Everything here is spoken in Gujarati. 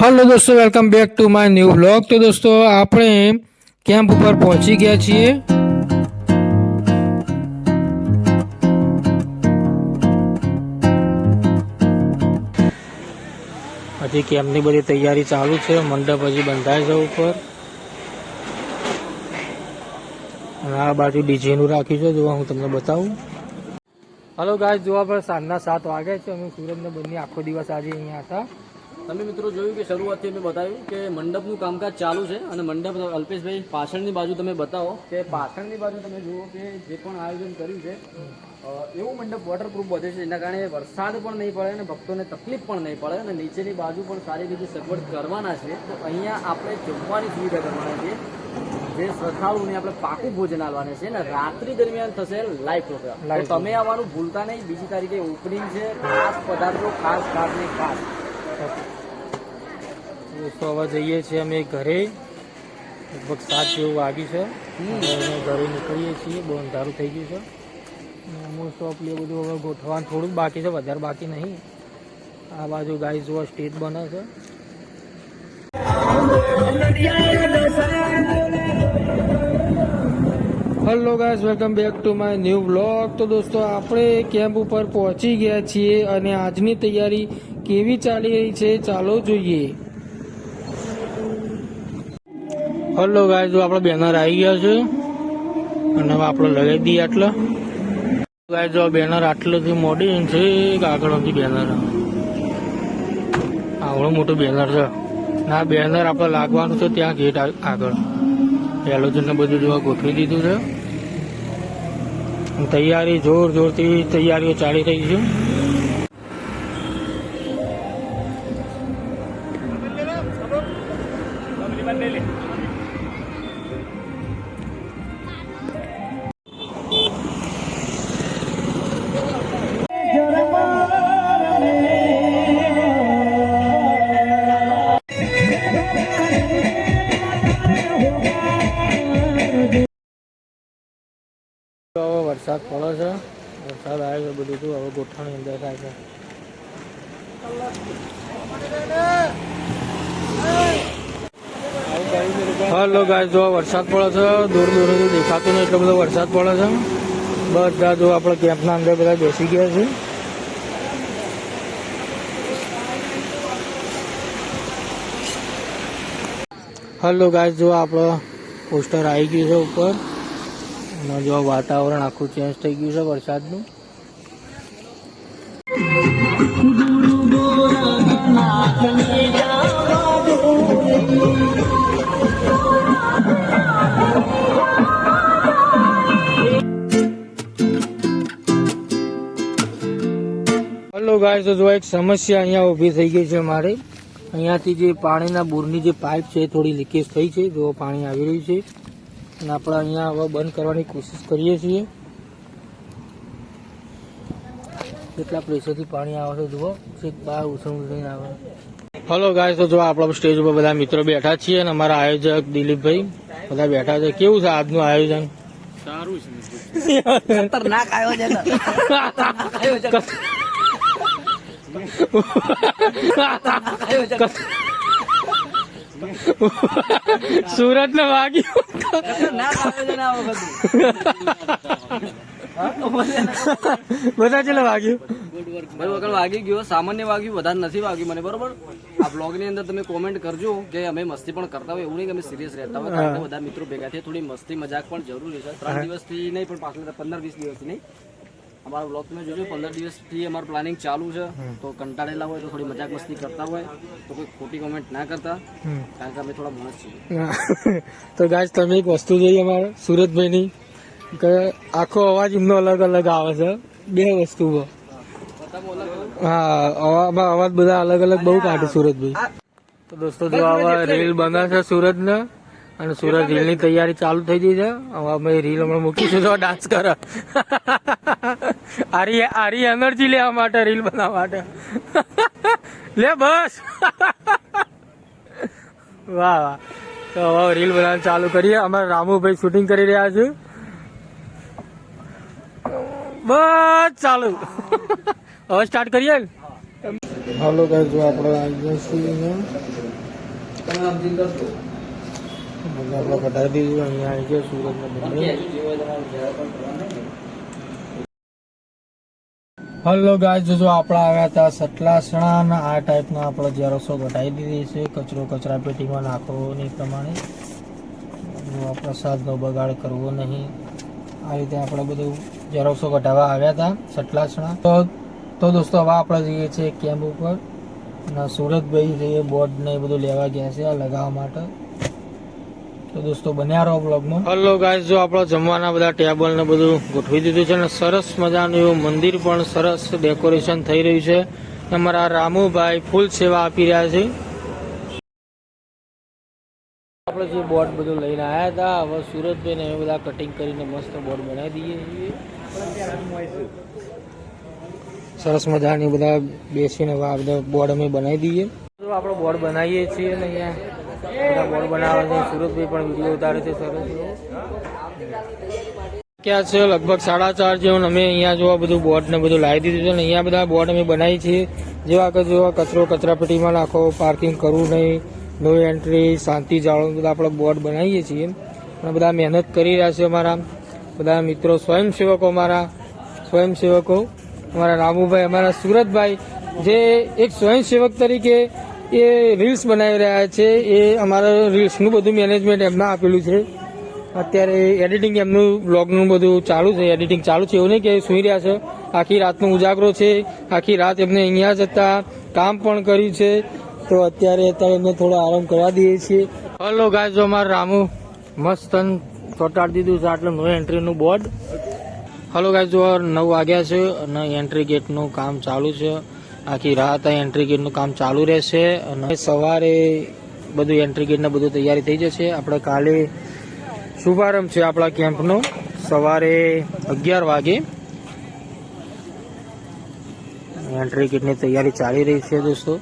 હેલો દોસ્તો welcome back to my new blog તો દોસ્તો આપણે કેમ્પ ઉપર પહોંચી ગયા છીએ. હજી કેમ્પની બધી તૈયારી ચાલુ છે. મંડપ હજી બંધાય છે ઉપર. અને આ બાજુ ડીજેનું રાખ્યું છે જોવા હું તમને બતાવું. હલો ગાય જોવા પર સાંજના સાત વાગે છે અમે સુરતને બંને આખો દિવસ આજે અહીંયા હતા. તમે મિત્રો જોયું કે શરૂઆતથી મેં બતાવ્યું કે મંડપનું કામકાજ ચાલુ છે અને મંડપ અલ્પેશભાઈ પાછળની બાજુ તમે બતાવો. કે પાછળની બાજુ તમે જુઓ કે જે પણ આયોજન કર્યું છે એવું મંડપ વોટરપ્રૂફ વધે છે એના કારણે વરસાદ પણ નહીં પડે અને ભક્તોને તકલીફ પણ નહીં પડે અને નીચેની બાજુ પણ સારી રીતે સગવડ કરવાના છે. તો અહીંયા આપણે જમવાની સુવિધા કરવાના છે. જે શ્રદ્ધાળુને આપણે પાકું ભોજન આલવાને છે ને રાત્રિ દરમિયાન થશે લાઈવ પ્રોગ્રામ તો તમે આવવાનું ભૂલતા નહીં. બીજી તારીખે ઓપનિંગ છે. ખાસ પદાર્થો ખાસ ખાસ. ને ખાસ દોસ્તો હવે જઈએ છીએ અમે ઘરે. લગભગ સાત જેવું વાગ્યું છે. અમે ઘરે નીકળીએ છીએ. બહુ અંધારું થઈ ગયું છે. મોસ્ટ ઓફલી બધું હવે ગોઠવાનું થોડુંક બાકી છે. વધારે બાકી નહીં. આ બાજુ ગાય જોવા સ્ટેજ બને છે. Hello guys welcome back to my new blog તો દોસ્તો, આપણે કેમ્પ ઉપર પહોંચી ગયા છીએ અને આજની તૈયારી કેવી ચાલી રહી છે, ચાલો જોઈએ. હલો ગાઈઝ જો આપણો બેનર આવી ગયા છે. અને આપણે લગાવી દઈએ આટલા. ગાઈઝ જો બેનર આટલેથી મોડી છે આગળથી બેનર. આવડું મોટું બેનર છે. ના બેનર આપણે લાગવાનું છે ત્યાં ગેટ આગળ. એલોજન બધું જોવા ગોઠવી દીધું છે. તૈયારી જોર જોરથી તૈયારીઓ ચાલી રહી છે. જો હવે ગોઠવણી અંદર થાય છે. હલો ગાય જો વરસાદ પડે છે, દૂર દૂરથી દેખાતું નહીં એટલો બધો વરસાદ પડે છે. બધા જો આપણે કેમ્પના અંદર બધા બેસી ગયા છે. હલો ગાય જો આપણો પોસ્ટર આવી ગયું છે ઉપર. અને જો વાતાવરણ આખું ચેન્જ થઈ ગયું છે વરસાદનું. હલો ગાય તો જો એક સમસ્યા અહીંયા ઊભી થઈ ગઈ છે મારે. અહીંયાથી જે પાણીના બોરની જે પાઇપ છે એ થોડી લીકેજ થઈ છે. જો પાણી આવી રહ્યું છે. અને આપણે અહીંયા હવે બંધ કરવાની કોશિશ કરીએ છીએ. કેટલા પ્રેશરથી પાણી આવે છે જુઓ. છેક બહાર ઉછળ ઉછળીને આવે. હલો ગાય તો જો આપણા સ્ટેજ ઉપર બધા મિત્રો બેઠા છીએ અને અમારા આયોજક દિલીપભાઈ બધા બેઠા છે. કેવું છે આજનું આયોજન? સારું છે. ખતરનાક આયોજન. સુરત ને વાગ્યું બધા ચેલે વાગ્યું? ભાઈ વગર વાગી ગયો સામાન્ય વાગ્યું વધારે નથી વાગ્યું મને બરોબર? આ બ્લોગની અંદર તમે કોમેન્ટ કરજો કે અમે મસ્તી પણ કરતા હોય એવું નહીં કે અમે સિરિયસ રહેતા હોય કારણ કે બધા મિત્રો ભેગા થઈએ થોડી મસ્તી મજાક પણ જરૂરી છે. ત્રણ દિવસથી નહીં પણ પાછળ પંદર વીસ દિવસથી નહીં. અમારા બ્લોગ તમે જોજો પંદર દિવસથી અમારું પ્લાનિંગ ચાલુ છે. તો કંટાળેલા હોય તો થોડી મજાક મસ્તી કરતા હોય તો કોઈ ખોટી કોમેન્ટ ના કરતા કારણ કે અમે થોડા માણસ છીએ. તો ગાય તમે એક વસ્તુ જોઈએ અમારે સુરતભાઈની. કે આખો અવાજ એમનો અલગ અલગ આવે છે. બે વસ્તુઓ હા અવા- અવાજ બધા અલગ અલગ બહુ કાઢે સુરતભાઈ તો દોસ્તો, જો આવા રીલ બનાવશે છે સુરત ને અને સુરત રીલની તૈયારી ચાલુ થઈ ગઈ છે. હવે અમે રીલ હમણાં મૂકીશું, તો ડાન્સ કરે. આરી આરી એનર્જી લેવા માટે રીલ બનાવવા માટે. લે બસ. વાહ વાહ. તો હવે રીલ બનાવવાનું ચાલુ કરીએ. અમારા રામુભાઈ શૂટિંગ કરી રહ્યા છે. બસ ચાલુ. હવે સ્ટાર્ટ કરીએ? હાલો ગાઈસ જો આપણે આવી કરશો આપણે કઢાઈ દીધું અહીંયા આવી ગયા સુરતના હલો ગાય જો આપણે આવ્યા હતા સટલાસણા આ ટાઈપના આપણે ઝેરોસો ઘટાડી દીધી છે. કચરો કચરા પેટીમાં નાખવો નહીં પ્રમાણે. જો પ્રસાદનો બગાડ કરવો નહીં. આ રીતે આપણે બધું ઝેરોસો ઘટાડવા આવ્યા હતા, સટલાસણા. તો તો દોસ્તો, હવે આપણે જઈએ છીએ કેમ્પ ઉપર. અને સુરતભાઈ છે, એ બોર્ડ ને એ બધું લેવા ગયા છે આ લગાવવા માટે. તો દોસ્તો, બન્યા રહો બ્લોગમાં હલો ગાઈસ જો આપણો જમવાના બધા ટેબલ ને બધું ગોઠવી દીધું છે અને સરસ મજાનું એવું મંદિર પણ સરસ ડેકોરેશન થઈ રહ્યું છે. અમારા રામુભાઈ ફૂલ સેવા આપી રહ્યા છે. આપણે જે બોર્ડ બધું લઈને આવ્યા હતા હવે સુરતભાઈને એ બધા કટિંગ કરીને મસ્ત બોર્ડ બનાવી દઈએ સરસ મજાની બધા બેસીને આ બધા બોર્ડ અમે બનાવી દઈએ. આપણે બોર્ડ બનાવીએ છીએ ને અહીંયા. બધા બોર્ડ બનાવે છે. સુરતભાઈ પણ વીડિયો ઉતારે છે સરસ ક્યાં છે? લગભગ સાડા ચાર જેવું અમે અહીંયા જોવા બધું બોર્ડ ને બધું લાવી દીધું છે ને અહીંયા બધા બોર્ડ અમે બનાવી છીએ. જેવા કે જેવા કચરો કચરાપેટીમાં નાખો પાર્કિંગ કરવું નહીં. નો એન્ટ્રી શાંતિ જાળવવું બધા આપણે બોર્ડ બનાવીએ છીએ. અને બધા મહેનત કરી રહ્યા છે અમારા. બધા મિત્રો સ્વયંસેવકો અમારા. સ્વયંસેવકો અમારા રામુભાઈ, અમારા સુરતભાઈ, જે એક સ્વયંસેવક તરીકે એ રીલ્સ બનાવી રહ્યા છે. એ અમારા રીલ્સનું બધું મેનેજમેન્ટ એમને આપેલું છે. અત્યારે એડિટિંગ એમનું બ્લોગનું બધું ચાલુ છે. એડિટિંગ ચાલુ છે એવું નહીં કે સુઈ રહ્યા છે. આખી રાતનો ઉજાગરો છે. આખી રાત એમને અહીંયા જતા કામ પણ કર્યું છે. તો અત્યારે અત્યારે અમે થોડો આરામ કરવા દઈએ છીએ. હલો ગાય જો અમારે રામુ મસ્ત ચોટાડી દીધું છે આટલું નો એન્ટ્રીનું બોર્ડ હલો ગાય જો નવ વાગ્યા છે અને એન્ટ્રી ગેટનું કામ ચાલુ છે. આખી રાત એન્ટ્રી ગેટનું કામ ચાલુ રહેશે અને સવારે બધું એન્ટ્રી ગેટને બધું તૈયારી થઈ જશે. આપણે કાલે શુભારંભ છે આપણા કેમ્પનો સવારે અગિયાર વાગે એન્ટ્રી ગેટની તૈયારી ચાલી રહી છે દોસ્તો.